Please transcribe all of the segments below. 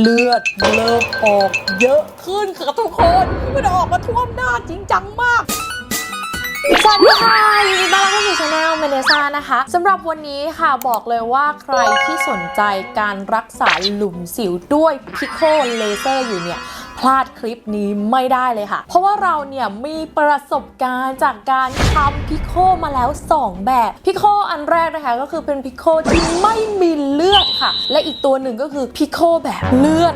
เลือดเริ่มออกเยอะขึ้นค่ะทุกคนมันออกมาท่วมหน้าจริงจังมากสวัสดีค่ะยินดีต้อนรับเข้าสู่ช anel เมเนซ่านะคะสำหรับวันนี้ค่ะบอกเลยว่าใครที่สนใจการรักษาหลุมสิวด้วยพิโคเลเซอร์อยู่เนี่ย พลาดคลิปนี้ไม่ได้เลยค่ะ เพราะว่าเราเนี่ยมีประสบการณ์จากการทำพิโคมาแล้ว 2 แบบพิโคอันแรกนะคะก็คือเป็นพิโคที่ไม่มีเลือดค่ะ และอีกตัวหนึ่งก็คือพิโคแบบเลือด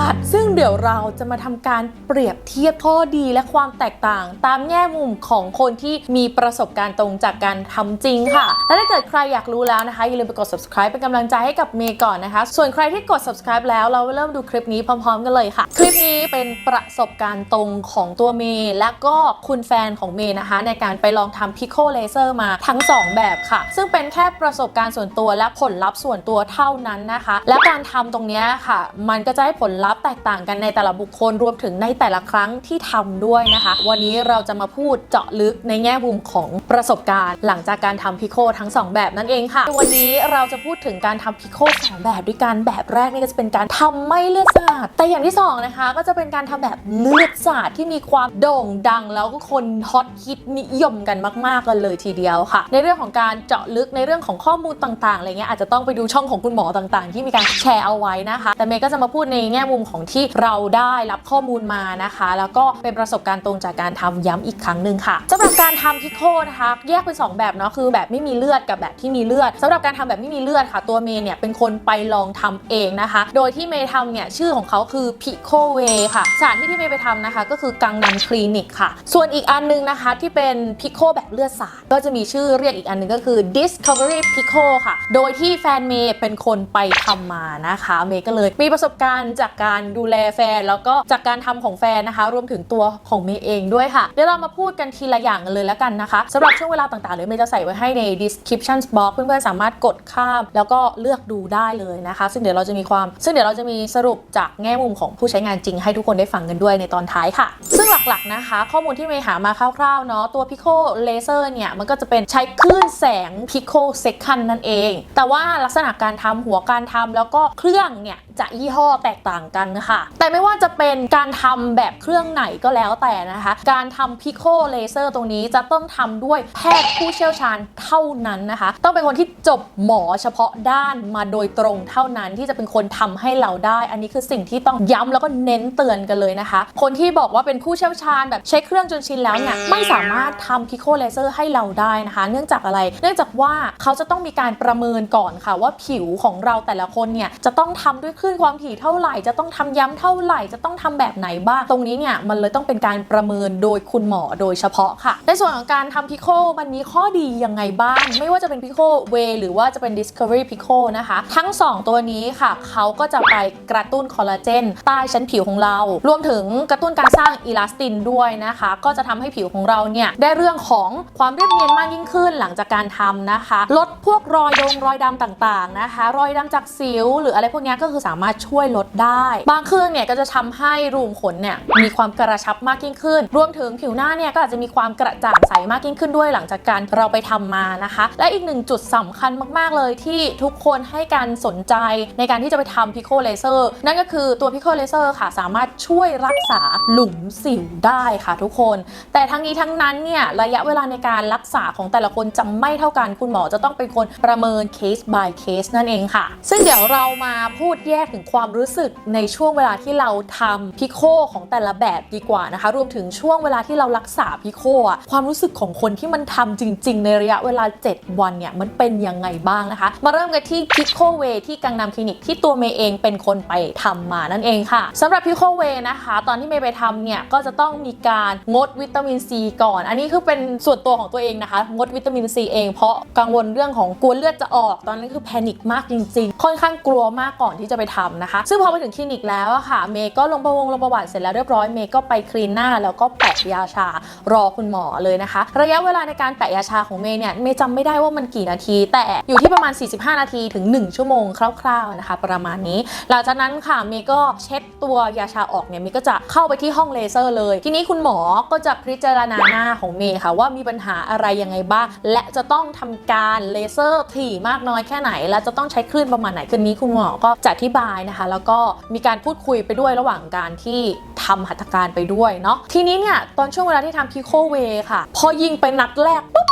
สาดซึ่งเดี๋ยวเราจะมาทำการเปรียบเทียบข้อดีและความแตกต่าง ตามแง่มุมของคนที่มีประสบการณ์ตรงจากการทำจริงค่ะ และถ้าเกิดใครอยากรู้แล้วนะคะ อย่าลืมไปกด subscribe เป็นกำลังใจให้กับเมย์ก่อนนะคะ ส่วนใครที่กด subscribe แล้วเราเริ่มดูคลิปนี้พร้อม ๆ กันเลยค่ะ คลิปนี้เป็นประสบการณ์ตรงของตัวเมย์และก็คุณแฟนของเมย์นะคะ ในการไปลองทำพิโคเลเซอร์มาทั้ง 2 แบบค่ะ ซึ่งเป็นแค่ประสบการณ์ส่วนตัวและผลลัพธ์ส่วนตัวเท่านั้นนะคะ และการทำตรงเนี้ยค่ะ มันก็จะให้ผลลัพธ์แตกต่างกันในแต่ละบุคคลรวมถึงในแต่ละครั้งที่ทำด้วยนะคะ วันนี้เราจะมาพูดเจาะลึกในแง่มุมของประสบการณ์ หลังจากการทำพิโคทั้ง 2 แบบนั่นเองค่ะ วันนี้เราจะพูดถึงการทำพิโคสองแบบด้วยกันแบบแรกนี่ก็จะเป็นการทำไม่เลือดสาดแต่อย่างที่สองนะคะก็จะเป็นการทำแบบเลือดสาดที่มีความโด่งดังแล้วก็คนฮอตฮิตนิยมกันมาก ๆ กันเลยทีเดียวค่ะ ในเรื่องของการเจาะลึกในเรื่องของข้อมูลต่างๆอะไรเงี้ยอาจจะต้องไปดูช่องของคุณหมอต่างๆ ที่มีการแชร์เอาไว้นะคะ แต่เมย์ก็จะมาพูดในแง่มุมของที่เราได้รับข้อมูลมานะคะ แล้วก็เป็นประสบการณ์ตรงจากการทำย้ำอีกครั้งหนึ่งค่ะสำหรับการทำพิโคนะคะ แยกเป็นสองแบบเนาะคือแบบไม่มีเลือดกับแบบที่มีเลือดสำหรับการทำแบบไม่มีเลือดค่ะ ตัวเมย์เนี่ยเป็นคนไปลองทำเองนะคะ โดยที่เมย์ทำเนี่ยชื่อของเขาคือพิโคเวค่ะสถานที่ที่เมย์ไปทำนะคะ ก็คือกังนันคลินิกค่ะ ส่วนอีกอันนึงนะคะที่เป็นพิโคแบบเลือดสาดก็จะมีชื่อเรียกอีกอันนึงก็คือ Discovery Pico ค่ะ โดยที่แฟนเมย์เป็นคนไปทำมานะคะ เมย์ก็เลยมีประสบการณ์จากการดูแลแฟน แล้วก็จากการทำของแฟนนะคะ รวมถึงตัวของเมย์เองด้วยค่ะ เดี๋ยวเรามาพูดกันทีละอย่างกันเลยแล้วกันนะคะสำหรับช่วงเวลาต่างๆเดี๋ยเมย์จะใส่ไว้ให้ใน description box เพื่อนๆสามารถกดข้าม แล้วก็เลือกดูได้เลยนะคะ ซึ่งเดี๋ยวเราจะมีความ ซึ่งเดี๋ยวเราจะมีสรุปจากแง่มุมของผู้ใช้งานจริงให้ทุกคนได้ฟังกันด้วยในตอนท้ายค่ะ ซึ่งหลักๆนะคะ ข้อมูลที่เมย์หามาคร่าวๆเนาะตัว Pico Laser เนี่ยมันก็จะเป็นใช้คลื่นแสง Pico Second นั่นเอง แต่ว่าลักษณะการทำหัวการทำแล้วก็เครื่องเนี่ยจะยี่ห้อแตกต่างกันค่ะ แต่ไม่ว่าจะเป็นการทำแบบเครื่องไหนก็แล้วแต่นะคะ การทำ Pico Laser ตรงนี้จะต้องทำด้วยแพทย์ผู้เชี่ยวชาญเท่านั้นนะคะ ต้องเป็นคนที่จบหมอเฉพาะด้านมาโดยตรงเท่านั้นที่จะเป็นคนทำให้เราได้ อันนี้คือสิ่งที่ต้องย้ำแล้วก็เน้นเตือนกันเลยนะคะ คนที่บอกว่าเป็นผู้เชี่ยวชาญแบบใช้เครื่องจนชินแล้วเนี่ยไม่สามารถทำ Pico Laser ให้เราได้นะคะ เนื่องจากอะไร เนื่องจากว่าเขาจะต้องมีการประเมินก่อนค่ะ ว่าผิวของเราแต่ละคนเนี่ยจะต้องทำด้วยคลื่นความถี่เท่าไหร่จะต้องทำย้ำเท่าไหร่จะต้องทำแบบไหนบ้างตรงนี้เนี่ยมันเลยต้องเป็นการประเมินโดยคุณหมอโดยเฉพาะค่ะ ในส่วนของการทำพิโคมันมีข้อดียังไงบ้าง ไม่ว่าจะเป็นพิโคเวหรือว่าจะเป็น Discovery Pico นะคะ ทั้ง 2 ตัวนี้ค่ะเขาก็จะไปกระตุ้นคอลลาเจนใต้ชั้นผิวของเรา รวมถึงกระตุ้นการสร้างอีลาสตินด้วยนะคะ ก็จะทำให้ผิวของเราเนี่ยได้เรื่องของความเรียบเนียนมากยิ่งขึ้นหลังจากการทำนะคะ ลดพวกรอยดงรอยดำต่างๆนะคะ รอยดำจากสิว หรืออะไรพวกนี้ก็คือสาามารถช่วยลดได้ บางเครื่องเนี่ยก็จะทำให้รูมขนเนี่ยมีความกระชับมากยิ่งขึ้น รวมถึงผิวหน้าเนี่ยก็อาจจะมีความกระจ่างใสมากยิ่งขึ้นด้วยหลังจากการเราไปทำมานะคะ และอีกหนึ่งจุดสำคัญมากๆเลยที่ทุกคนให้การสนใจในการที่จะไปทำพิโคเลเซอร์นั่นก็คือตัวพิโคเลเซอร์ค่ะ สามารถช่วยรักษาหลุมสิวได้ค่ะทุกคน แต่ทั้งนี้ทั้งนั้นเนี่ยระยะเวลาในการรักษาของแต่ละคนจะไม่เท่ากันคุณหมอจะต้องเป็นคนประเมินเคส by เคสนั่นเองค่ะ ซึ่งเดี๋ยวเรามาพูดแยกถึงความรู้สึกในช่วงเวลาที่เราทำพิโคของแต่ละแบบดีกว่านะคะ รวมถึงช่วงเวลาที่เรารักษาพิโคอะความรู้สึกของคนที่มันทำจริง ๆ ในระยะเวลา 7 วันเนี่ยมันเป็นยังไงบ้างนะคะ มาเริ่มกันที่พิโคเวที่กังนำคลินิกที่ตัวเมย์เองเป็นคนไปทำมานั่นเองค่ะสำหรับพิโคเวนะคะ ตอนที่เมย์ไปทำเนี่ยก็จะต้องมีการงดวิตามินซีก่อน อันนี้คือเป็นส่วนตัวของตัวเองนะคะ งดวิตามินซีเองเพราะกังวลเรื่องของกลัวเลือดจะออก ตอนนั้นคือแพนิคมากจริง ๆ ค่อนข้างกลัวมากก่อนที่จะไปทำนะคะ ซึ่งพอไปถึงคลินิกแล้วอะค่ะ เมย์ก็ลงประวงลงประวัติเสร็จแล้วเรียบร้อย เมย์ก็ไปคลีนหน้าแล้วก็แปะยาชารอคุณหมอเลยนะคะ ระยะเวลาในการแปะยาชาของเมย์เนี่ย เมย์จำไม่ได้ว่ามันกี่นาที แต่อยู่ที่ประมาณ 45 นาทีถึง 1 ชั่วโมงคร่าวๆนะคะ ประมาณนี้ หลังจากนั้นค่ะ เมย์ก็เช็ดตัวยาชาออกเนี่ย เมย์ก็จะเข้าไปที่ห้องเลเซอร์เลย ทีนี้คุณหมอก็จะพิจารณาหน้าของเมย์ค่ะว่ามีปัญหาอะไรยังไงบ้าง และจะต้องทำการเลเซอร์ถี่มากน้อยแค่ไหน และจะต้องใช้คลื่นประมาณไหนคืนนี้คุณหมอก็จะอธิบบายนะคะ แล้วก็มีการพูดคุยไปด้วยระหว่างการที่ทำหัตถการไปด้วยเนาะทีนี้เนี่ยตอนช่วงเวลาที่ทำพิโคเวค่ะ พอยิงไปนัดแรกปุ๊บ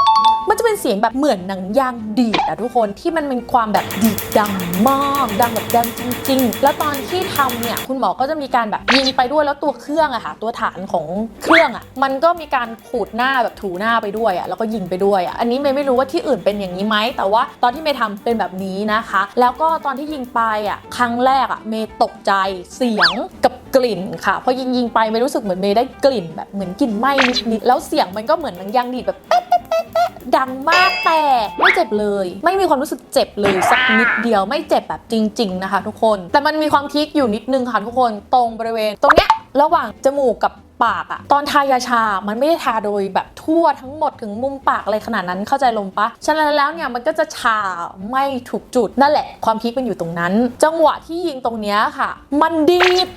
มันจะเป็นเสียงแบบเหมือนหนังยางดีดอะทุกคนที่มันเป็นความแบบดีดดังมากดังแบบดังจริง ๆ แล้วตอนที่ทำเนี่ยคุณหมอก็จะมีการแบบยิงไปด้วยแล้วตัวเครื่องอะค่ะ ตัวฐานของเครื่องอะมันก็มีการขูดหน้าแบบถูหน้าไปด้วยอะแล้วก็ยิงไปด้วยอะอันนี้เมย์ไม่รู้ว่าที่อื่นเป็นอย่างนี้ไหมแต่ว่าตอนที่เมย์ทำเป็นแบบนี้นะคะ แล้วก็ตอนที่ยิงไปอะครั้งแรกอะเมย์ตกใจเสียงกับกลิ่นค่ะพอยิงยิงไปเมย์รู้สึกเหมือนเมย์ได้กลิ่นแบบเหมือนกลิ่นไหม้นิดๆแล้วเสียงมันก็เหมือนหนังยางดีดแบบดังมากแต่ไม่เจ็บเลย ไม่มีความรู้สึกเจ็บเลยสักนิดเดียวไม่เจ็บแบบจริง ๆ นะคะ ทุกคน แต่มันมีความทิกอยู่นิดนึงค่ะทุกคนตรงบริเวณ ตรงเนี้ยระหว่างจมูกกับ ปากอะตอนทายาชา มันไม่ได้ทาโดยแบบทั่วทั้งหมดถึงมุมปากอะไรขนาดนั้นเข้าใจลมปะ ฉะนั้นแล้วเนี่ยมันก็จะชาไม่ถูกจุดนั่นแหละ ความพีคมันอยู่ตรงนั้น จังหวะที่ยิงตรงเนี้ยค่ะ มันดีด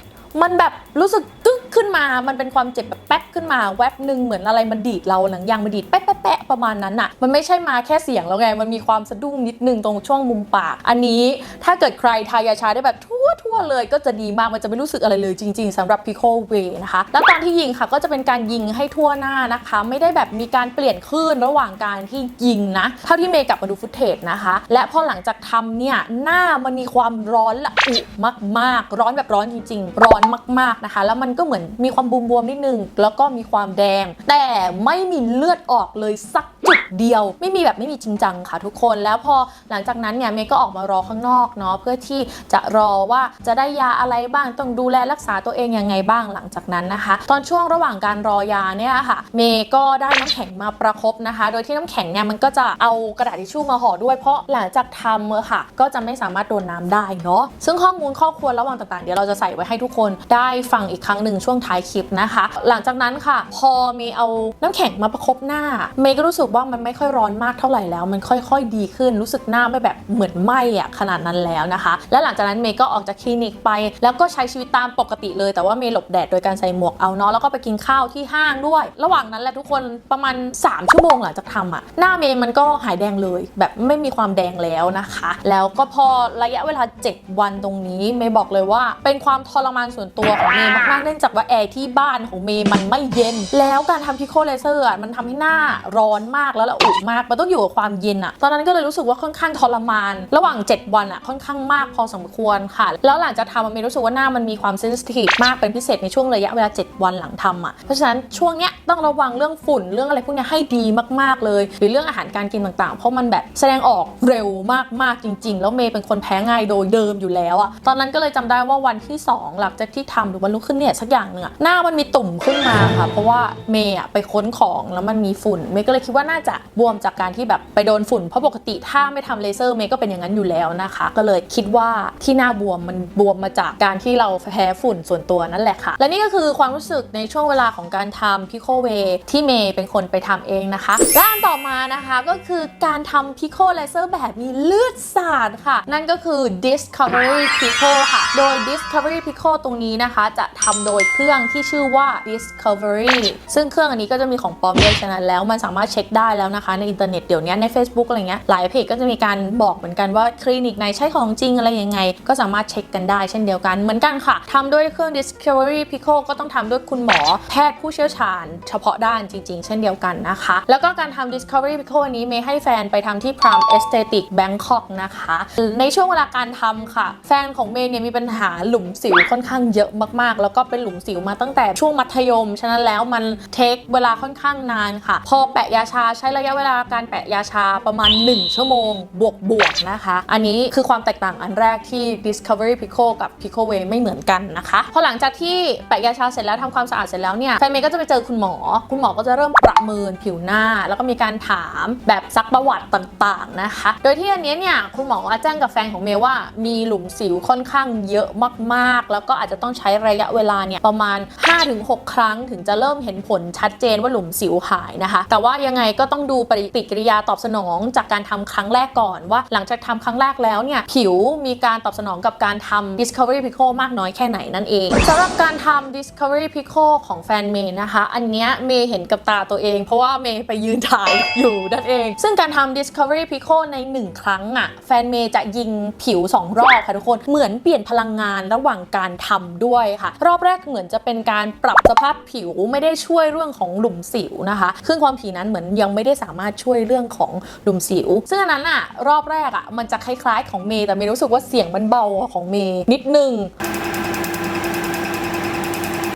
มันแบบรู้สึกกึก ขึ้นมา มันเป็นความเจ็บแบบแป๊กขึ้นมาแวบหนึ่งเหมือนอะไรมันดีดเราหนังยางมันดีดแป๊ะแป๊ะแป๊ะประมาณนั้นอะมันไม่ใช่มาแค่เสียงแล้วไง มันมีความสะดุ้งนิดนึงตรงช่วงมุมปาก อันนี้ถ้าเกิดใครทายาชาได้แบบทั่วทั่วๆเลยก็จะดีมาก มันจะไม่รู้สึกอะไรเลยจริง ๆสำหรับ Pico Way นะคะ แล้วตอนที่ยิงค่ะก็จะเป็นการยิงให้ทั่วหน้านะคะ ไม่ได้แบบมีการเปลี่ยนคลื่นระหว่างการที่ยิงนะ เท่าที่เมย์กลับมาดูฟุตเทจนะคะ และพอหลังจากทำเนี่ยหน้ามันมีความร้อนละอุมากๆ ร้อนแบบร้อนจริงๆ ร้อนมากๆนะคะ แล้วมันก็เหมือนมีความบวมๆนิดนึง แล้วก็มีความแดง แต่ไม่มีเลือดออกเลยสักจุดเดียว ไม่มีแบบไม่มีจริงจังค่ะทุกคน แล้วพอหลังจากนั้นเนี่ยเมย์ก็ออกมารอข้างนอกเนาะเพื่อที่จะรอว่าจะได้ยาอะไรบ้างต้องดูแลรักษาตัวเองยังไงบ้างหลังจากนั้นนะคะ ตอนช่วงระหว่างการรอยาเนี่ยค่ะ เมย์ก็ได้น้ำแข็งมาประคบนะคะ โดยที่น้ำแข็งเนี่ยมันก็จะเอากระดาษทิชชู่มาห่อด้วย เพราะหลังจากทำเมื่อค่ะ ก็จะไม่สามารถโดนน้ำได้เนาะซึ่งข้อมูลข้อควรระหว่างต่างๆ เดี๋ยวเราจะใส่ไว้ให้ทุกคนได้ฟังอีกครั้งหนึ่งช่วงท้ายคลิปนะคะ หลังจากนั้นค่ะ พอเมย์เอาน้ำแข็งมาประคบหน้า เมย์ก็รู้สึกว่ามันไม่ค่อยร้อนมากเท่าไหร่แล้ว มันค่อยๆ ดีขึ้นรู้สึกหน้าไม่แบบเหมือนไหม้อะขนาดนั้นแล้วนะคะ และหลังจากนั้นเมย์ก็ออกจากคลินิกไป แล้วก็ใช้ชีวิตตามปกติเลย แต่ว่าเมย์หลบแดดโดยการใส่หมวกเอาเนาะแล้วก็ไปกินข้าวที่ห้างด้วย ระหว่างนั้นแหละทุกคนประมาณ 3 ชั่วโมงหลังจากทำอะหน้าเมย์มันก็หายแดงเลย แบบไม่มีความแดงแล้วนะคะ แล้วก็พอระยะเวลา 7 วันตรงนี้เมย์บอกเลยว่าเป็นความทรมานส่วนตัวของเมย์มากๆเนื่องจากว่าแอร์ที่บ้านของเมย์มันไม่เย็น แล้วการทำพิโคเลเซอร์อะมันทำให้หน้าร้อนมากแล้วละอุมาก มันต้องอยู่กับความเย็นอะ ตอนนั้นก็เลยรู้สึกว่าค่อนข้างทรมาน ระหว่าง 7 วันอะค่อนข้างมากพอสมควรค่ะ แล้วหลังจากทำเมย์รู้สึกว่าหน้ามันมีความเซนซิทีฟมากเป็นพิเศษในช่วงระยะเวลา 7 วันหลังทำอะ เพราะฉะนั้นช่วงเนี้ยต้องระวังเรื่องฝุ่นเรื่องอะไรพวกนี้ให้ดีมากๆเลย หรือเรื่องอาหารการกินต่างๆ เพราะมันแบบแสดงออกเร็วมากๆจริง ๆ แล้วเมย์เป็นคนแพ้ง่ายโดยเดิมอยู่แล้วอะ ตอนนั้นก็เลยจำได้ว่าวันที่ 2 หลังจากที่ทำหรือวันรุ่งขึ้นเนี่ยสักอย่างหนึ่งอะหน้ามันมีตุ่มขึ้นมาค่ะ เพราะว่าเมย์อะไปค้นของแล้วมันมีฝุ่นเมย์ก็เลยคิดว่าน่าจะบวมจากการที่แบบไปโดนฝุ่นเพราะปกติถ้าไม่ทำเลเซอร์เมย์ก็เป็นอย่างนั้นอยู่แล้วนะคะ ก็เลยคิดว่าที่หน้าบวมมันบวมมาจากการที่เราแพ้ฝุ่นส่วนตัวนั่นแหละค่ะ และนี่ก็คือความรู้สึกในช่วงเวลาของการทำพิโคเวที่เมย์เป็นคนไปทำเองนะคะและอันต่อมานะคะก็คือการทำพิโคเลเซอร์แบบมีเลือดสาดค่ะ นั่นก็คือ Discovery Pico ค่ะ โดย Discovery Pico ตรงนี้นะคะ จะทำโดยเครื่องที่ชื่อว่า Discovery ซึ่งเครื่องอันนี้ก็จะมีของปลอมด้วยฉะนั้นแล้วมันสามารถเช็คได้แล้วนะคะในอินเทอร์เน็ตเดี๋ยวนี้ใน Facebook อะไรเงี้ยหลายเพจก็จะมีการบอกเหมือนกันว่าคลินิกไหนใช้ของจริงอะไรยังไง ก็สามารถเช็คกันได้เช่นเดียวกันเหมือนกันค่ะทำด้วยเครื่อง Discovery Pico ก็ต้องทำด้วยคุณหมอแพทย์ผู้เชี่ยวชาญ เฉพาะด้านจริง ๆ เช่นเดียวกันนะคะ แล้วก็การทำ Discovery Pico อันนี้เมย์ให้แฟนไปทำที่ Prime Aesthetic Bangkok นะคะในช่วงเวลาการทำค่ะ แฟนของเมย์เนี่ยมีปัญหาหลุมสิวค่อนข้างเยอะมากๆ แล้วก็เป็นหลุมสิวมาตั้งแต่ช่วงมัธยม ฉะนั้นแล้วมันเทคเวลาค่อนข้างนานค่ะ พอแปะยาชาใช้ระยะเวลาการแปะยาชาประมาณ 1 ชั่วโมง บวกบวกนะคะ อันนี้คือความแตกต่างอันแรกที่ Discovery Pico กับ Pico Way ไม่เหมือนกันนะคะ พอหลังจากที่แปะยาชาเสร็จแล้วทำความสะอาดเสร็จแล้วเนี่ยแฟนเมย์ก็จะไปเจอคุณหมอ คุณหมอก็จะเริ่มประเมินผิวหน้า แล้วก็มีการถามแบบซักประวัติต่างๆนะคะ โดยที่อันนี้เนี่ยคุณหมอแจ้งกับแฟนของเมย์ว่ามีหลุมสิวค่อนข้างเยอะมากๆ แล้วก็อาจจะต้องใช้ระยะเวลาเนี่ยประมาณ 5-6 ครั้งถึงจะเริ่มเห็นผลชัดเจนว่าหลุมสิวหายนะคะ แต่ว่ายังไงก็ต้องดูปฏิกิริยาตอบสนองจากการทำครั้งแรกก่อนว่า หลังจากทำครั้งแรกแล้วเนี่ยผิวมีการตอบสนองกับการทำ Discovery Pickle มากน้อยแค่ไหนนั่นเองสำหรับการทำ Discovery Pickle ของแฟนเมย์นะคะ อันเนี้ยเมย์เห็นกับตาตัวเอง เพราะว่าเมย์ไปยืนถ่ายอยู่นั่นเอง ซึ่งการทำ Discovery Pickle ใน 1 ครั้งอะแฟนเมย์จะยิงผิว 2 รอบค่ะทุกคนเหมือนเปลี่ยนพลังงานระหว่างการทำด้วยค่ะ รอบแรกเหมือนือนจะเป็นการปรับสภาพผิวไม่ได้ช่วยเรื่องของหลุมสิวนะคะซึ่งความผีนั้นเหมือนยังไม่ได้สามารถช่วยเรื่องของหลุมสิว ซึ่งอันนั้นอะรอบแรกอะมันจะคล้ายๆของเมย์แต่เมย์รู้สึกว่าเสียงมันเบากว่าของเมย์นิดนึง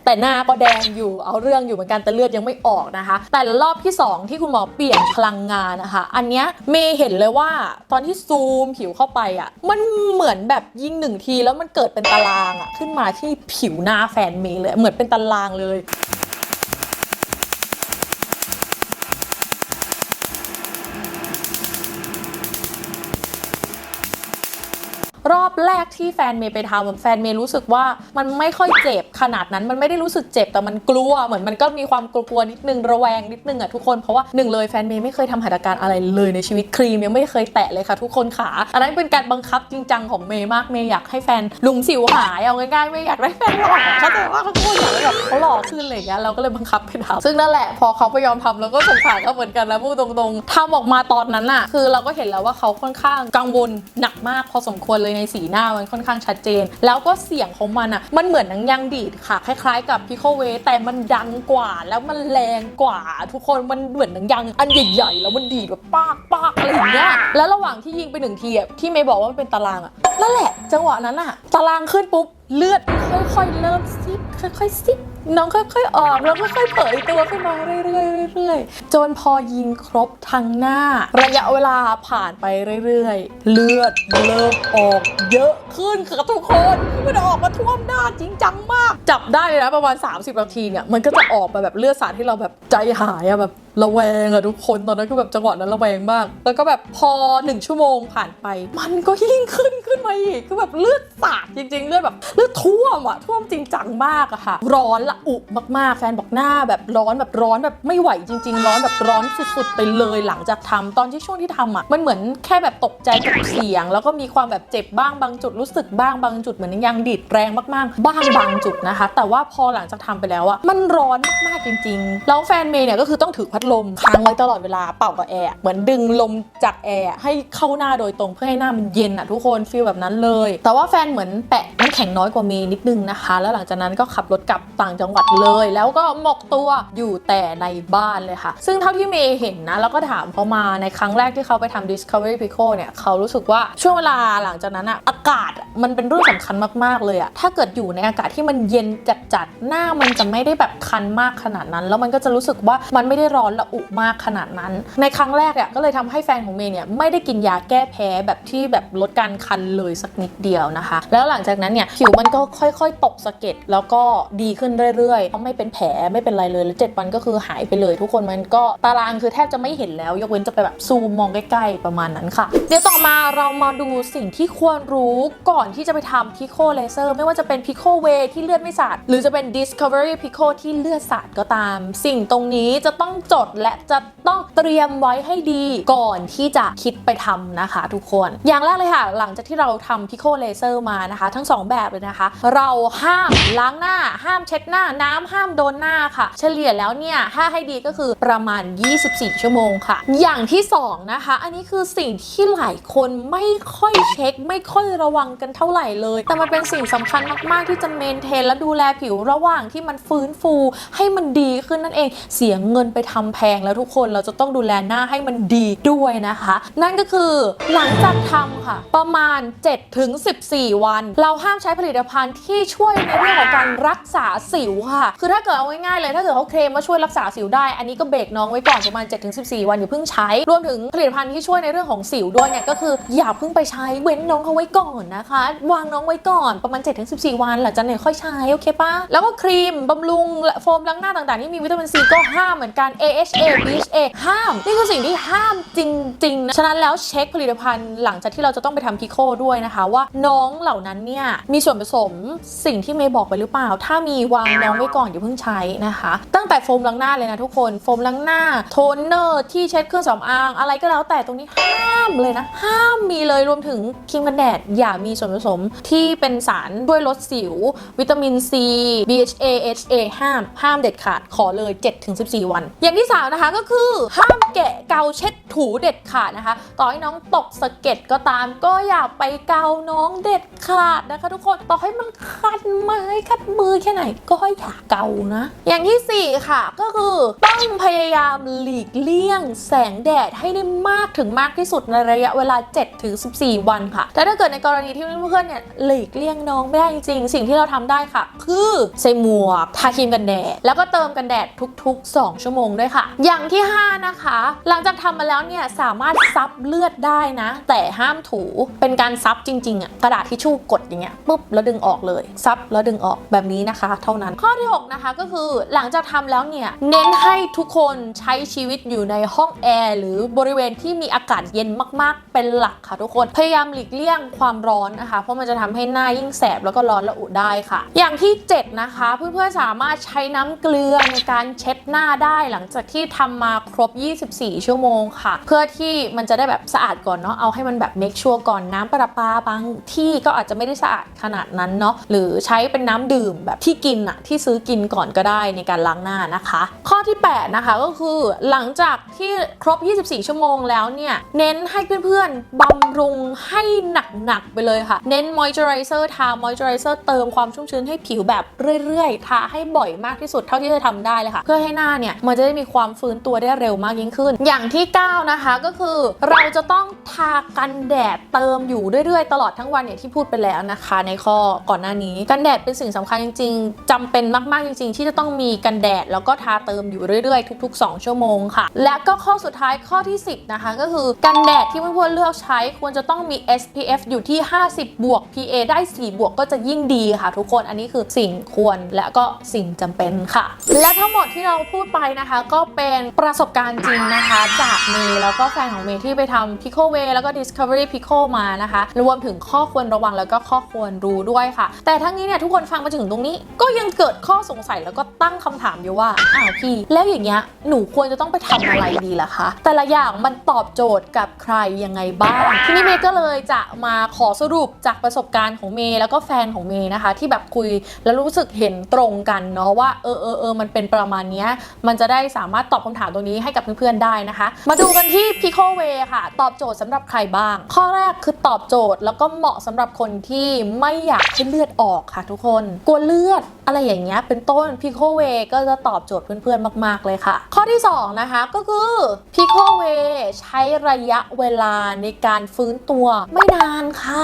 แต่หน้าก็แดงอยู่เอาเรื่องอยู่เหมือนกันแต่เลือดยังไม่ออกนะคะ แต่รอบที่ 2 ที่คุณหมอเปลี่ยนพลังงานนะคะ อันเนี้ยเมย์เห็นเลยว่าตอนที่ซูมผิวเข้าไปอะ่ะมันเหมือนแบบยิงหนึ่งทีแล้วมันเกิดเป็นตารางอะ่ะขึ้นมาที่ผิวหน้าแฟนเมย์เลยเหมือนเป็นตารางเลย รอบแรกที่แฟนเมย์ไปทำแฟนเมย์รู้สึกว่ามันไม่ค่อยเจ็บขนาดนั้นมันไม่ได้รู้สึกเจ็บแต่มันกลัวเหมือนมันก็มีความกลัวๆนิดนึงระแวงนิดนึงอะทุกคนเพราะว่าหนึ่งเลยแฟนเมย์ไม่เคยทำหัตถการอะไรเลยในชีวิตครีมยังไม่เคยแตะเลยค่ะทุกคนขาอันนั้นเป็นการบังคับจริงจังของเมย์มากเมย์อยากให้แฟนลุมสิวหายเอาง่ายๆไม่อยากได้แฟนหล่อเขาแต่ว่าเขาพูดอยากให้แบบเขาหล่อขึ้นอะไรอย่างเงี้ยเราก็เลยบังคับไปทำซึ่งนั่นแหละพอเขาไปยอมทำเราก็สงสารเขาเหมือนกันนะพูดตรงๆทำออกมาตอนนั้นอะคือเราก็เห็นแล้วว่าเขาค่อนข้างกังวลหนักมากพอสมควรเลยในสีหน้ามันค่อนข้างชัดเจน แล้วก็เสียงของมันอะมันเหมือนหนังยางดีดค่ะ คล้ายๆกับพิโคเวแต่มันดังกว่าแล้วมันแรงกว่า ทุกคนมันเหมือนหนังยางอันใหญ่ๆแล้วมันดีดแบบปากปากอะไรอย่างเงี้ยแล้วระหว่างที่ยิงไปหนึ่งทีอะที่เมย์บอกว่ามันเป็นตารางอะนั่นแหละ จังหวะนั้นอะตารางขึ้นปุ๊บ เลือดค่อยๆเริ่มซิบค่อยๆซิบน้องค่อยๆออกแล้วค่อยๆเผยตัวขึ้นมาเรื่อยๆเรื่อยๆจนพอยิงครบทั้งหน้า ระยะเวลาผ่านไปเรื่อยๆ เลือดเริ่มออกเยอะขึ้นค่ะทุกคนมันออกมาท่วมหน้าจริงจังมาก จับได้เลยนะประมาณ 30 นาทีเนี่ยมันก็จะออกมาแบบเลือดสาดที่เราแบบใจหายอะแบบ ระแวงอะทุกคนตอนนั้นคือแบบจังหวะนั้นระแวงมาก แล้วก็แบบพอหนึ่งชั่วโมงผ่านไป มันก็ยิ่งขึ้นขึ้นมาอีกคือแบบเลือดสาดจริง ๆ เลือดแบบเลือดท่วมอะท่วมจริงจังมากอะค่ะ ร้อนละอุมากๆแฟนบอกหน้าแบบร้อนแบบร้อนแบบไม่ไหวจริง ๆ ร้อนแบบร้อนสุดๆไปเลยหลังจากทำตอนที่ช่วงที่ทำอะมันเหมือนแค่แบบตกใจตกเสียง แล้วก็มีความแบบเจ็บบ้างบางจุดรู้สึกบ้างบางจุดเหมือนยังดีดแรงมากๆ บ้างบางจุดนะคะ แต่ว่าพอหลังจากทำไปแล้วอะมันร้อนมากๆจริงๆแล้วแฟนเมย์เนี่ยก็คือต้องถือพัดลมค้างไว้ตลอดเวลาเป่ากับแอร์เหมือนดึงลมจากแอร์ให้เข้าหน้าโดยตรงเพื่อให้หน้ามันเย็นอะทุกคนฟีลแบบนั้นเลย แต่ว่าแฟนเหมือนแปะน้ำแข็งน้อยกว่าเมย์นิดนึงนะคะ แล้วหลังจากนั้นก็ขับรถกลับต่างจังหวัดเลย แล้วก็หมกตัวอยู่แต่ในบ้านเลยค่ะ ซึ่งเท่าที่เมย์เห็นนะแล้วก็ถามเขามาในครั้งแรกที่เขาไปทำ Discovery Pickle เนี่ยเขารู้สึกว่าช่วงเวลาหลังจากนั้นอะอากาศมันเป็นเรื่องสำคัญมากๆเลยอะถ้าเกิดอยู่ในอากาศที่มันเย็นจัดๆหน้ามันจะไม่ได้แบบคันมากขนาดนั้น แล้วมันก็จะรู้สึกว่ามันไม่ได้ร้อนระอุมากขนาดนั้น ในครั้งแรกอะก็เลยทำให้แฟนของเมย์เนี่ยไม่ได้กินยาแก้แพ้แบบที่แบบลดการคันเลยสักนิดเดียวนะคะ แล้วหลังจากนั้นเนี่ยผิวมันก็ค่อยๆ ตกสะเก็ดแล้วก็ดีขึ้นเรื่อยๆไม่เป็นแผลไม่เป็นไรเลยแล้วเจ็ดวันก็คือหายไปเลย ทุกคนมันก็ตารางคือแทบจะไม่เห็นแล้ว ยกเว้นจะไปแบบซูมมองใกล้ๆประมาณนั้นค่ะ เดี๋ยวต่อมาเรามาดูสิ่งที่ควรรู้ก่อนที่จะไปทำพิโคเลเซอร์ไม่ว่าจะเป็นพิโคเวที่เลือดไม่สาดหรือจะเป็น Discovery Pico ที่เลือดสาดก็ตาม สิ่งตรงนี้จะต้องจดและจะต้องเตรียมไว้ให้ดีก่อนที่จะคิดไปทำนะคะ ทุกคน อย่างแรกเลยค่ะ หลังจากที่เราทำพิโคเลเซอร์มานะคะ ทั้งสองแบบเลยนะคะ เราห้ามล้างหน้า ห้ามเช็ดหน้าน้ำห้ามโดนหน้าค่ะ เฉลี่ยแล้วเนี่ยถ้าให้ดีก็คือประมาณ 24 ชั่วโมงค่ะ อย่างที่สองนะคะ อันนี้คือสิ่งที่หลายคนไม่ค่อยเช็ค ไม่ค่อยระวังกันเท่าไหร่เลย แต่มันเป็นสิ่งสำคัญมาก ๆ ที่จะเมนเทนและดูแลผิวระหว่างที่มันฟื้นฟูให้มันดีขึ้นนั่นเองเสียเงินไปทำแพงแล้วทุกคนเราจะต้องดูแลหน้าให้มันดีด้วยนะคะ นั่นก็คือหลังจากทำค่ะ ประมาณ7ถึง14 วัน เราห้ามใช้ผลิตภัณฑ์ที่ช่วยในเรื่องของการรักษาสิวค่ะ คือถ้าเกิดเอาง่ายๆเลยถ้าเกิดเขาเคลมว่าช่วยรักษาสิวได้ อันนี้ก็เบรกน้องไว้ก่อนประมาณ7ถึง14 วันอย่าเพิ่งใช้ รวมถึงผลิตภัณฑ์ที่ช่วยในเรื่องของสิวด้วยเนี่ยก็คืออย่าเพิ่งไปใช้เว้นน้องเขาไว้ก่อนนะคะ วางน้องไว้ก่อนประมาณ7ถึง14 วัน หลังจากนั้นค่อยใช้โอเคปะแล้วก็ครีมบำรุงและโฟมล้างหน้าต่างๆที่มีวิตามินซีก็ห้ามเหมือนกัน A AHA BHA ห้าม นี่คือสิ่งที่ห้ามจริงๆนะฉะนั้นแล้วเช็คผลิตภัณฑ์หลังจากที่เราจะต้องไปทำพิโคด้วยนะคะ ว่าน้องเหล่านั้นเนี่ยมีส่วนผสมสิ่งที่เมย์บอกไปหรือเปล่า ถ้ามีวางน้องไว้ก่อนอย่าเพิ่งใช้นะคะ ตั้งแต่โฟมล้างหน้าเลยนะทุกคนโฟมล้างหน้าโทนเนอร์ที่เช็ดเครื่องสำอาง อะไรก็แล้วแต่ตรงนี้ห้ามเลยนะ ห้ามมีเลยรวมถึงครีมกันแดดอย่ามีส่วนผสมที่เป็นสารช่วยลดสิว วิตามิน C BHA HA ห้ามห้ามเด็ดขาดขอเลย 7-14 วัน อย่างที่สามนะคะก็คือห้ามแกะเกาเช็ดถูเด็ดขาดนะคะ ต่อให้น้องตกสะเก็ดก็ตาม ก็อย่าไปเกาน้องเด็ดขาดนะคะ ทุกคนต่อให้มันคันไม้คัดมือแค่ไหนก็อย่าเกานะ อย่างที่สี่ค่ะก็คือต้องพยายามหลีกเลี่ยงแสงแดดให้ได้มากถึงมากที่สุดในระยะเวลา7-14 วันค่ะแต่ถ้าเกิดในกรณีที่เพื่อนๆเนี่ยหลีกเลี่ยงน้องไม่ได้จริงๆสิ่งที่เราทำได้ค่ะ คือใส่หมวกทาครีมกันแดดแล้วก็เติมกันแดดทุก ๆ 2 ชั่วโมงด้วยค่ะอย่างที่ 5 นะคะ หลังจากทำมาแล้วเนี่ยสามารถซับเลือดได้นะ แต่ห้ามถูเป็นการซับจริงๆอะกระดาษทิชชู่กดอย่างเงี้ยปุ๊บแล้วดึงออกเลยซับแล้วดึงออกแบบนี้นะคะ เท่านั้นข้อที่ 6 นะคะก็คือหลังจากทำแล้วเนี่ยเน้นให้ทุกคนใช้ชีวิตอยู่ในห้องแอร์หรือบริเวณที่มีอากาศเย็นมากๆ เป็นหลักค่ะทุกคนพยายามหลีกเลี่ยงความร้อนนะคะ เพราะมันจะทำให้หน้ายิ่งแสบแล้วก็ร้อนระอุได้ค่ะ อย่างที่ 7 นะคะ เพื่อนๆสามารถใช้น้ำเกลือในการเช็ดหน้าได้หลังจากที่ทำมาครบ 24 ชั่วโมงค่ะ เพื่อที่มันจะได้แบบสะอาดก่อนเนาะเอาให้มันแบบเมคชัวร์ก่อนน้ำประปาบางที่ก็อาจจะไม่ได้สะอาดขนาดนั้นเนาะหรือใช้เป็นน้ำดื่มแบบที่กินอะที่ซื้อกินก่อนก็ได้ในการล้างหน้านะคะ ข้อที่ 8 นะคะก็คือหลังจากที่ครบ 24 ชั่วโมงแล้วเนี่ยเน้นให้เพื่อนๆบำรุงให้หนักๆไปเลยค่ะ เน้นมอยเจอไรเซอร์ทามอยเจอไรเซอร์เติมความชุ่มชื้นให้ผิวแบบเรื่อยๆ ทาให้บ่อยมากที่สุดเท่าที่จะทำได้เลยค่ะ เพื่อให้หน้าเนี่ยมันจะได้มีความฟื้นตัวได้เร็วมากยิ่งขึ้น อย่างที่ 9 นะคะก็คือเราจะต้องทากันแดดเติมอยู่เรื่อยๆ ตลอดทั้งวันอย่างที่พูดไปแล้วนะคะ ในข้อก่อนหน้านี้กันแดดเป็นสิ่งสำคัญจริง ๆจำเป็นมากๆจริง ๆ ที่จะต้องมีกันแดดแล้วก็ทาเติมอยู่เรื่อยๆ ทุก ๆ 2 ชั่วโมงค่ะ และก็ข้อสุดท้ายข้อที่ 10 นะคะ ก็คือกันแดดที่เพื่อนๆเลือกใช้ควรจะต้องมี SPF อยู่ที่ 50 บวก PA ได้ 4 บวกก็จะยิ่งดีค่ะ ทุกคนอันนี้คือสิ่งควรและก็สิ่งจำเป็นค่ะ และทั้งหมดที่เราพูดไปนะคะ ก็เป็นประสบการณ์จริงนะคะ จากเมย์แล้วก็แฟนของเมย์ที่ไปทำ Pickle Way แล้วก็ Discovery Pickle มานะคะ รวมถึงข้อควรระวังแล้วก็ข้อควรรู้ด้วยค่ะ แต่ทั้งนี้เนี่ยทุกคนฟังมาถึงตรงนี้ ก็ยังเกิดข้อสงสัยแล้วก็ตั้งคำถามอยู่ว่าอ้าวพี่ แล้วอย่างเงี้ยหนูควรจะต้องไปทำอะไรดีล่ะคะ แต่ละอย่างมันตอบโจทย์กับใครยังไงบ้างทีนี้เมย์ก็เลยจะมาขอสรุปจากประสบการณ์ของเมย์แล้วก็แฟนของเมย์นะคะ ที่แบบคุยแล้วรู้สึกเห็นตรงกันเนาะว่าเออเออเออมันเป็นประมาณเนี้ยมันจะได้สามารถตอบคำถามตรงนี้ให้กับเพื่อนๆได้นะคะ มาดูกันที่ Pico Way ค่ะ ตอบโจทย์สำหรับใครบ้าง ข้อแรกคือตอบโจทย์แล้วก็เหมาะสำหรับคนที่ไม่อยากให้เลือดออกค่ะ ทุกคนกลัวเลือดอะไรอย่างเงี้ยเป็นต้น Pico Way ก็จะตอบโจทย์เพื่อนๆมาก ๆเลยค่ะ ข้อที่สองนะคะก็คือ Pico Way ใช้ระยะเวลาในการฟื้นตัวไม่นานค่ะ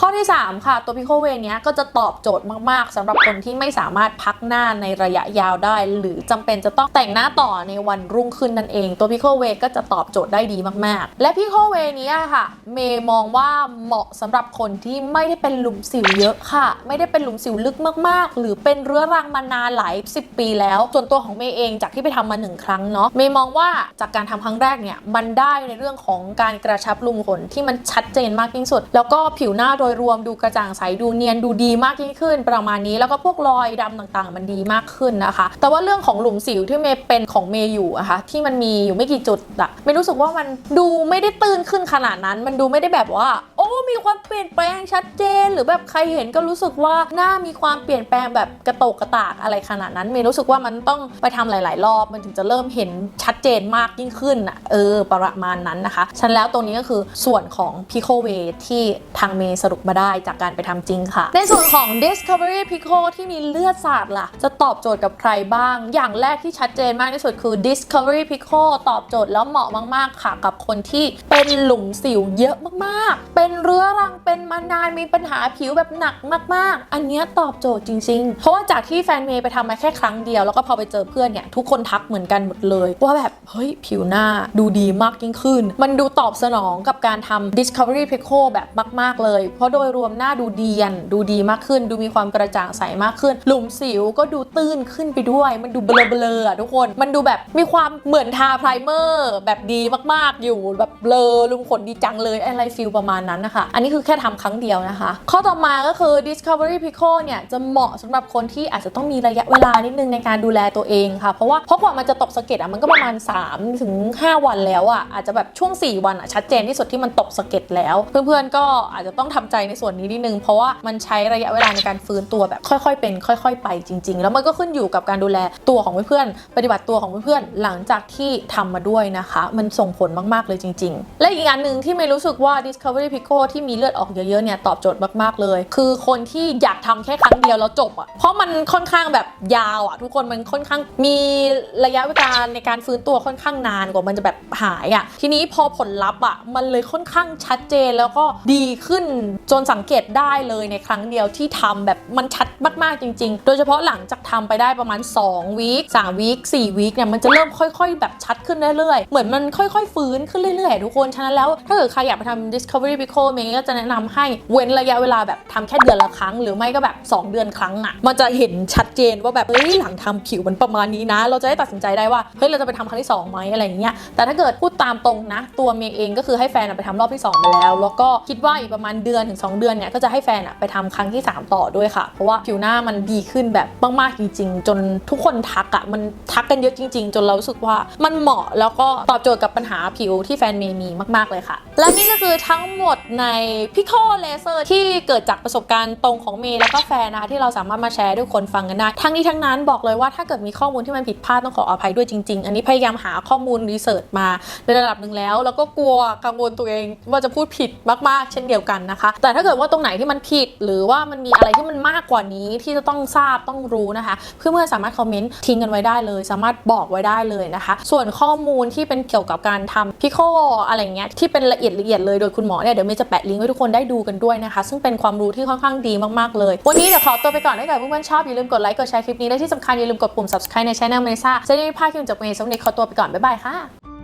ข้อที่ 3 ค่ะ ตัว Pico Way เนี้ยก็จะตอบโจทย์มากๆสำหรับคนที่ไม่สามารถพักหน้าในระยะยาวได้ หรือจำเป็นจะต้องแต่งหน้าต่อในวันรุ่งขึ้นนั่นเอง ตัว Pico Way ก็จะตอบโจทย์ได้ดีมากๆ และ Pico Way เนี้ยค่ะ เมย์มองว่าเหมาะสำหรับคนที่ไม่ได้เป็นหลุมสิวเยอะค่ะ ไม่ได้เป็นหลุมสิวลึกมากๆ หรือเป็นเรื้อรังมานานหลาย 10 ปีแล้ว ส่วนตัวของเมย์เองจากที่ไปทำมาหนึ่งครั้งเนาะเมย์มองว่าจากการทำครั้งแรกเนี่ยมันได้ในเรื่องของการกระชับรูขุมขนที่มันชัดเจนมากยิ่งสุด แล้วก็ผิวหน้าโดยรวมดูกระจ่างใสดูเนียนดูดีมากยิ่งขึ้น ประมาณนี้แล้วก็พวกรอยดำต่างๆ มันดีมากขึ้นนะคะ แต่ว่าเรื่องของหลุมสิวที่เมย์เป็นของเมย์อยู่อะคะที่มันมีอยู่ไม่กี่จุดอะเมย์รู้สึกว่ามันดูไม่ได้ตื้นขึ้นขนาดนั้น มันดูไม่ได้แบบว่า โอ้ มีความเปลี่ยนแปลงชัดเจน หรือแบบใครเห็นก็รู้สึกว่าหน้ามีความเปลี่ยนแปลงแบบกระโตกกระตากอะไรขนาดนั้นเมย์รู้สึกว่ามันต้องไปทำหลาย ๆ รอบมันถึงจะเริ่มเห็นชัดเจนมากยิ่งขึ้นอะเออ ประมาณนั้นนะคะฉันแล้วตรงนี้ก็คือส่วนของ Pico Way ที่ทางเมย์สรุปมาได้จากการไปทำจริงค่ะ ในส่วนของ Discovery Pico ที่มีเลือดสาดล่ะ จะตอบโจทย์กับใครบ้าง อย่างแรกที่ชัดเจนมากที่สุดคือ Discovery Pico ตอบโจทย์แล้วเหมาะมาก ๆ ค่ะ กับคนที่เป็นหลุมสิวเยอะมาก ๆ เป็นเรื้อรังเป็นมานานมีปัญหาผิวแบบหนักมาก ๆ อันเนี้ยตอบโจทย์จริง ๆ เพราะว่าจากที่แฟนเมย์ไปทำมาแค่ครั้งเดียว แล้วก็พอไปเจอเพื่อนเนี่ย ทุกคนทักเหมือนกันหมดเลย ว่าแบบ เฮ้ย ผิวหน้าดูดีมากยิ่งขึ้น มันดูตอบสนองกับการทำ Discovery Pickle แบบมาก ๆ เลย เพราะโดยรวมหน้าดูเดียน ดูดีมากขึ้น ดูมีความกระจ่างใสมากขึ้น หลุมสิวก็ดูตื้นขึ้นไปด้วย มันดูเบลอๆอะทุกคนมันดูแบบแบบมีความเหมือนทาไพรเมอร์แบบดีมากๆอยู่แบบเบลอลุมขนดีจังเลยอะไรฟิลประมาณนั้นนะคะ อันนี้คือแค่ทำครั้งเดียวนะคะ ข้อต่อมาก็คือ Discovery Pickle เนี่ยจะเหมาะสำหรับคนที่อาจจะต้องมีระยะเวลานิดนึงในการดูแลตัวเองค่ะ เพราะว่าเพราะกว่ามันจะตกสะเก็ดอะมันก็ประมาณ3ถึง5วันแล้วอะอาจจะแบบช่วง 4 วันอะชัดเจนที่สุดที่มันตกสะเก็ดแล้ว เพื่อนๆก็อาจจะต้องทำใจในส่วนนี้นิดนึง เพราะว่ามันใช้ระยะเวลาในการฟื้นตัวแบบค่อยๆเป็น ค่อย ๆ ไปจริง ๆ แล้วมันก็ขึ้นอยู่กับการดูแลตัวของเพื่อนๆปฏิบัติตัวของเพื่อนๆหลังจากที่ทำมาด้วยนะคะ มันส่งผลมากๆเลยจริง ๆ และอีกอันหนึ่งที่ไม่รู้สึกว่า Discovery Pickle ที่มีเลือดออกเยอะๆเนี่ยตอบโจทย์มากๆเลย คือคนที่อยากทำแค่ครั้งเดียวแล้วจบอะเพราะมันค่อนข้างแบบยาวอะทุกคนมันค่อนข้างมีระยะเวลาในการฟื้นตัวค่อนข้างนานกว่ามันจะแบบหายอะทีนี้พอผลลัพธ์อะมันเลยค่อนข้างชัดเจนแล้วก็ดีขึ้นจนสังเกตได้เลยในครั้งเดียวที่ทำแบบมันชัดมากๆจริง ๆ โดยเฉพาะหลังจากทำไปได้ประมาณ2วีค3วีค4วีคเนี่ยมันจะเริ่มค่อยๆ แบบชัดขึ้นเรื่อยๆ เหมือนมันค่อยๆ ฟื้นขึ้นเรื่อยๆ ทุกคน ฉะนั้นแล้วถ้าเกิดใครอยากไปทำ Discovery Pickle เมย์ก็จะแนะนำให้เว้นระยะเวลาแบบทำแค่เดือนละครั้ง หรือไม่ก็แบบ 2 เดือนครั้งอะ มันจะเห็นชัดเจนว่าแบบเฮ้ยหลังทำผิวมันประมาณนี้นะ เราจะได้ตัดสินใจได้ว่าเฮ้ยเราจะไปทำครั้งที่สองไหมอะไรอย่างเงี้ย แต่ถ้าเกิดพูดตามตรงนะ ตัวเมย์เองก็คือให้แฟนไปทำรอบที่2ไปแล้ว แล้วก็คิดว่าอีกประมาณเดือนถึง 2 เดือนเนี่ยก็จะให้แฟนไปทำครั้งที่ 3 ต่อด้วยค่ะ เพราะว่าผิวหน้ามันดีขึ้นแบบมากๆจริง ๆ จนทุกคนทักอะมันทักกันเยอะจริงๆ จนเรารู้สึกว่ามันเหมาะแล้วก็ตอบโจทย์กับปัญหาผิวที่แฟนเมย์มีมาก ๆ เลยค่ะ และนี่ก็คือทั้งหมดในพิโคเลเซอร์ที่เกิดจากประสบการณ์ตรงของเมย์แล้วก็แฟนนะคะที่เราสามารถมาแชร์ให้ทุกคนฟังกันได้ทั้งนี้ทั้งนั้นบอกเลยว่าถ้าเกิดมีข้อมูลที่มันผิดพลาดต้องขออภัยด้วยจริง ๆ อันนี้พยายามหาข้อมูลรีเสิร์ชมาในระดับหนึ่งแล้ว แล้วก็กลัวกังวลตัวเองว่าจะพูดผิดมากๆ เช่นเดียวกันนะคะ แต่ถ้าเกิดว่าตรงไหนที่มันผิด หรือว่ามันมีอะไรที่มันมากกว่านี้ที่จะต้องทราบต้องรู้นะคะ เพื่อนๆสามารถคอมเมนต์ทิ้งกันไว้ได้เลย สามารถบอกไว้ได้เลยนะคะ ส่วนข้อมูลที่เป็นเกี่ยวกับการทำพิโคอะไรเงี้ยที่เป็นละเอียดละเอียดเลยโดยคุณหมอเนี่ยเดี๋ยวเมย์จะแปะลิงก์ให้ทุกคนได้ดูกันด้วยนะคะ ซึ่งเป็นความรู้ที่ค่อนข้างดีมากๆเลย วันนี้เดี๋ยวขอตัวไปก่อนถ้าเกิดเพื่อนๆชอบอย่าลืมกดไลค์กดแชร์คลิปนี้และที่สำคัญอย่าลืมกดปุ่ม subscribe ในช่องเมซ่าจะได้ไม่พลาดคลิปจากเมย์สำหรับวันนี้ขอตัวไปก่อนบ๊ายบายค่ะ